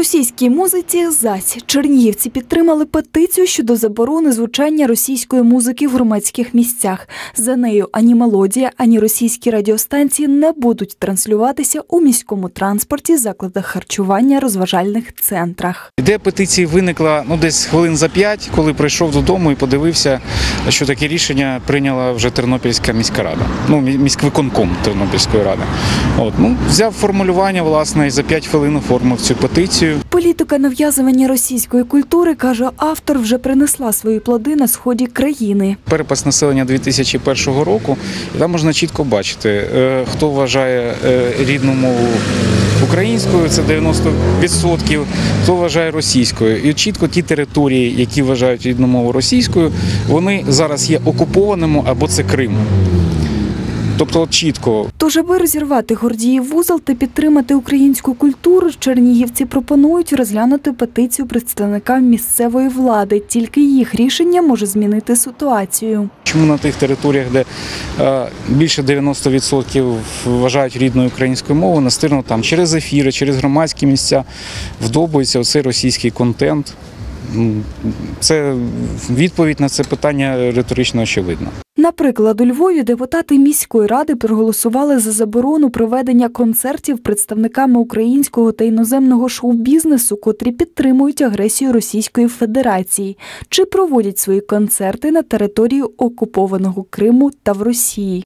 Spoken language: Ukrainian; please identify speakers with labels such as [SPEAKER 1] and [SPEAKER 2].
[SPEAKER 1] Російській музиці зась чернігівці підтримали петицію щодо заборони звучання російської музики в громадських місцях. За нею ані мелодія, ані російські радіостанції не будуть транслюватися у міському транспорті, закладах харчування, розважальних центрах.
[SPEAKER 2] Ідея петиції виникла ну десь хвилин за п'ять, коли прийшов додому і подивився, що таке рішення прийняла вже Тернопільська міська рада. Ну, міськвиконком Тернопільської ради. От ну взяв формулювання власне і за п'ять хвилин оформив цю петицію.
[SPEAKER 1] Політика нав'язування російської культури, каже автор, вже принесла свої плоди на сході країни.
[SPEAKER 2] Перепис населення 2001 року, і там можна чітко бачити, е, хто вважає е, рідну мову українською, це 90%, хто вважає російською. І чітко ті території, які вважають рідну мову російською, вони зараз є окупованими або це Крим. Тобто чітко
[SPEAKER 1] Тож, аби розірвати Гордіїв вузол та підтримати українську культуру, чернігівці пропонують розглянути петицію представникам місцевої влади. Тільки їх рішення може змінити ситуацію.
[SPEAKER 2] Чому на тих територіях, де е, більше 90% вважають рідною українською мовою, настирно там через ефіри, через громадські місця вдобується оцей російський контент. Це відповідь на це питання риторично очевидна.
[SPEAKER 1] Наприклад, у Львові депутати міської ради проголосували за заборону проведення концертів представниками українського та іноземного шоу-бізнесу, котрі підтримують агресію Російської Федерації чи проводять свої концерти на території окупованого Криму та в Росії.